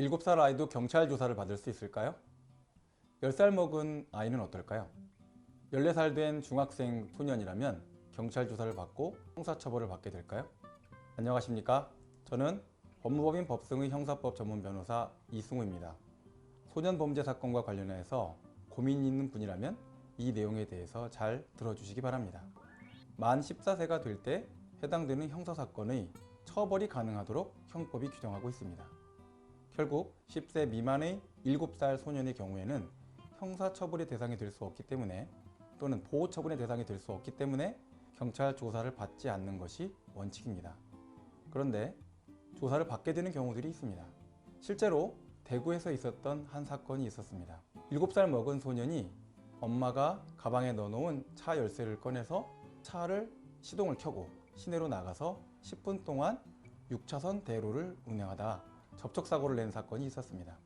7살 아이도 경찰 조사를 받을 수 있을까요? 10살 먹은 아이는 어떨까요? 14살 된 중학생 소년이라면 경찰 조사를 받고 형사처벌을 받게 될까요? 안녕하십니까? 저는 법무법인 법승의 형사법 전문 변호사 이승우입니다. 소년 범죄 사건과 관련해서 고민 있는 분이라면 이 내용에 대해서 잘 들어주시기 바랍니다. 만 14세가 될 때 해당되는 형사사건의 처벌이 가능하도록 형법이 규정하고 있습니다. 결국 10세 미만의 7살 소년의 경우에는 형사처벌의 대상이 될 수 없기 때문에 또는 보호처분의 대상이 될 수 없기 때문에 경찰 조사를 받지 않는 것이 원칙입니다. 그런데 조사를 받게 되는 경우들이 있습니다. 실제로 대구에서 있었던 한 사건이 있었습니다. 7살 먹은 소년이 엄마가 가방에 넣어놓은 차 열쇠를 꺼내서 차를 시동을 켜고 시내로 나가서 10분 동안 6차선 대로를 운행하다 접촉사고를 낸 사건이 있었습니다.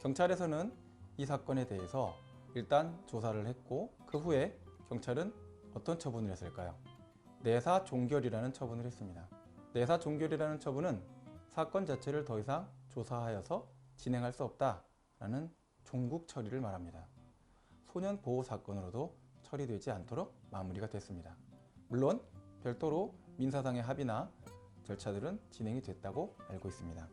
경찰에서는 이 사건에 대해서 일단 조사를 했고 그 후에 경찰은 어떤 처분을 했을까요? 내사 종결이라는 처분을 했습니다. 내사 종결이라는 처분은 사건 자체를 더 이상 조사하여서 진행할 수 없다라는 종국 처리를 말합니다. 소년 보호 사건으로도 처리되지 않도록 마무리가 됐습니다. 물론 별도로 민사상의 합의나 절차들은 진행이 됐다고 알고 있습니다.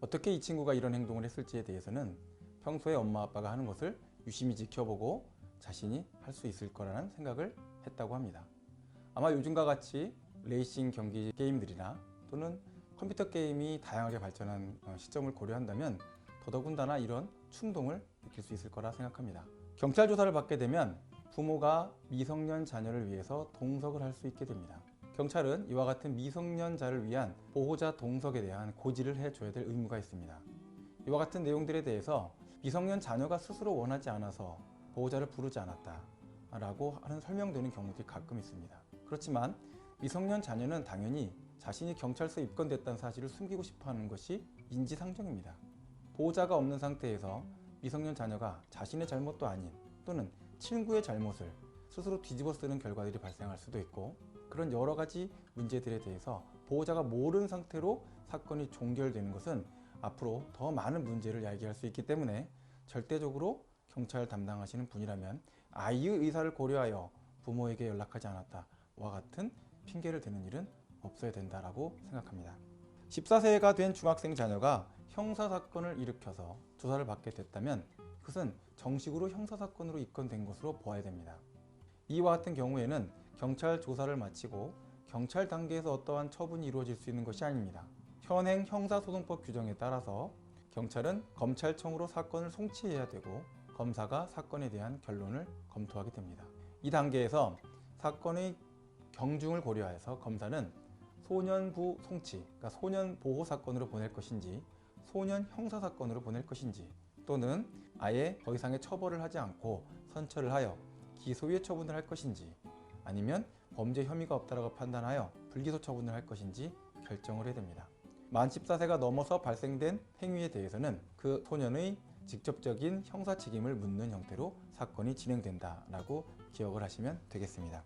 어떻게 이 친구가 이런 행동을 했을지에 대해서는 평소에 엄마 아빠가 하는 것을 유심히 지켜보고 자신이 할 수 있을 거라는 생각을 했다고 합니다. 아마 요즘과 같이 레이싱 경기 게임들이나 또는 컴퓨터 게임이 다양하게 발전한 어, 시점을 고려한다면 더더군다나 이런 충동을 느낄 수 있을 거라 생각합니다. 경찰 조사를 받게 되면 부모가 미성년 자녀를 위해서 동석을 할 수 있게 됩니다. 경찰은 이와 같은 미성년자를 위한 보호자 동석에 대한 고지를 해줘야 될 의무가 있습니다. 이와 같은 내용들에 대해서 미성년 자녀가 스스로 원하지 않아서 보호자를 부르지 않았다 라고 하는 설명되는 경우들이 가끔 있습니다. 그렇지만 미성년 자녀는 당연히 자신이 경찰서에 입건됐다는 사실을 숨기고 싶어 하는 것이 인지상정입니다. 보호자가 없는 상태에서 미성년 자녀가 자신의 잘못도 아닌 또는 친구의 잘못을 스스로 뒤집어 쓰는 결과들이 발생할 수도 있고 그런 여러 가지 문제들에 대해서 보호자가 모르는 상태로 사건이 종결되는 것은 앞으로 더 많은 문제를 야기할 수 있기 때문에 절대적으로 경찰 담당하시는 분이라면 아이의 의사를 고려하여 부모에게 연락하지 않았다와 같은 핑계를 대는 일은 없어야 된다라고 생각합니다. 14세가 된 중학생 자녀가 형사사건을 일으켜서 조사를 받게 됐다면 그것은 정식으로 형사사건으로 입건된 것으로 보아야 됩니다. 이와 같은 경우에는 경찰 조사를 마치고 경찰 단계에서 어떠한 처분이 이루어질 수 있는 것이 아닙니다. 현행 형사소송법 규정에 따라서 경찰은 검찰청으로 사건을 송치해야 되고 검사가 사건에 대한 결론을 검토하게 됩니다. 이 단계에서 사건의 경중을 고려해서 검사는 소년부 송치, 그러니까 소년 보호 사건으로 보낼 것인지 소년 형사 사건으로 보낼 것인지 또는 아예 더 이상의 처벌을 하지 않고 선처를 하여 기소유예 처분을 할 것인지 아니면 범죄 혐의가 없다라고 판단하여 불기소 처분을 할 것인지 결정을 해야 됩니다. 만 14세가 넘어서 발생된 행위에 대해서는 그 소년의 직접적인 형사 책임을 묻는 형태로 사건이 진행된다라고 기억을 하시면 되겠습니다.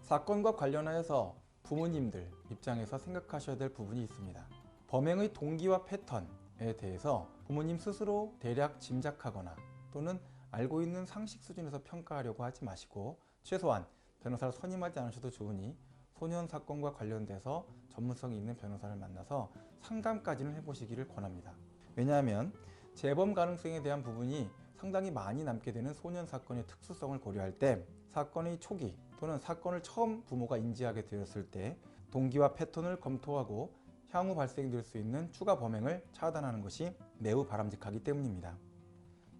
사건과 관련하여서 부모님들 입장에서 생각하셔야 될 부분이 있습니다. 범행의 동기와 패턴에 대해서 부모님 스스로 대략 짐작하거나 또는 알고 있는 상식 수준에서 평가하려고 하지 마시고 최소한 변호사를 선임하지 않으셔도 좋으니 소년 사건과 관련돼서 전문성이 있는 변호사를 만나서 상담까지는 해보시기를 권합니다. 왜냐하면 재범 가능성에 대한 부분이 상당히 많이 남게 되는 소년 사건의 특수성을 고려할 때 사건의 초기 또는 사건을 처음 부모가 인지하게 되었을 때 동기와 패턴을 검토하고 향후 발생될 수 있는 추가 범행을 차단하는 것이 매우 바람직하기 때문입니다.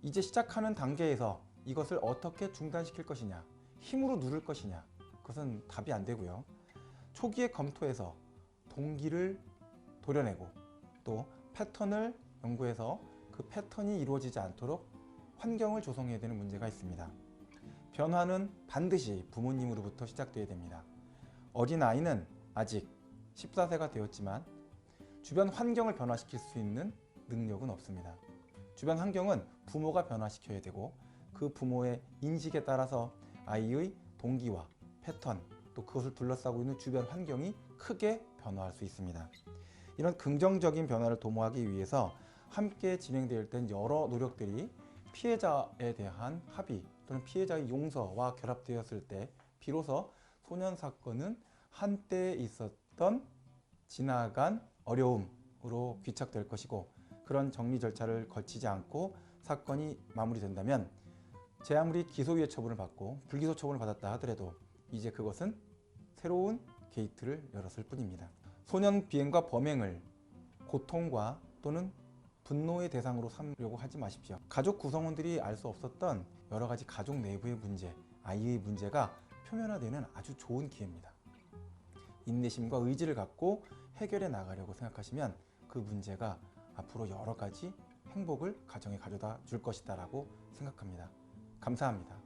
이제 시작하는 단계에서 이것을 어떻게 중단시킬 것이냐, 힘으로 누를 것이냐, 그것은 답이 안 되고요. 초기에 검토해서 동기를 도려내고 또 패턴을 연구해서 그 패턴이 이루어지지 않도록 환경을 조성해야 되는 문제가 있습니다. 변화는 반드시 부모님으로부터 시작되어야 됩니다. 어린 아이는 아직 14세가 되었지만 주변 환경을 변화시킬 수 있는 능력은 없습니다. 주변 환경은 부모가 변화시켜야 되고 그 부모의 인식에 따라서 아이의 동기와 패턴 또 그것을 둘러싸고 있는 주변 환경이 크게 변화할 수 있습니다. 이런 긍정적인 변화를 도모하기 위해서 함께 진행될 땐 여러 노력들이 피해자에 대한 합의 또는 피해자의 용서와 결합되었을 때 비로소 소년 사건은 한때 있었던 지나간 어려움으로 귀착될 것이고 그런 정리 절차를 거치지 않고 사건이 마무리된다면 제 아무리 기소유예 처분을 받고 불기소 처분을 받았다 하더라도 이제 그것은 새로운 게이트를 열었을 뿐입니다. 소년 비행과 범행을 고통과 또는 분노의 대상으로 삼으려고 하지 마십시오. 가족 구성원들이 알 수 없었던 여러 가지 가족 내부의 문제, 아이의 문제가 표면화되는 아주 좋은 기회입니다. 인내심과 의지를 갖고 해결해 나가려고 생각하시면 그 문제가 앞으로 여러 가지 행복을 가정에 가져다 줄 것이다 라고 생각합니다. 감사합니다.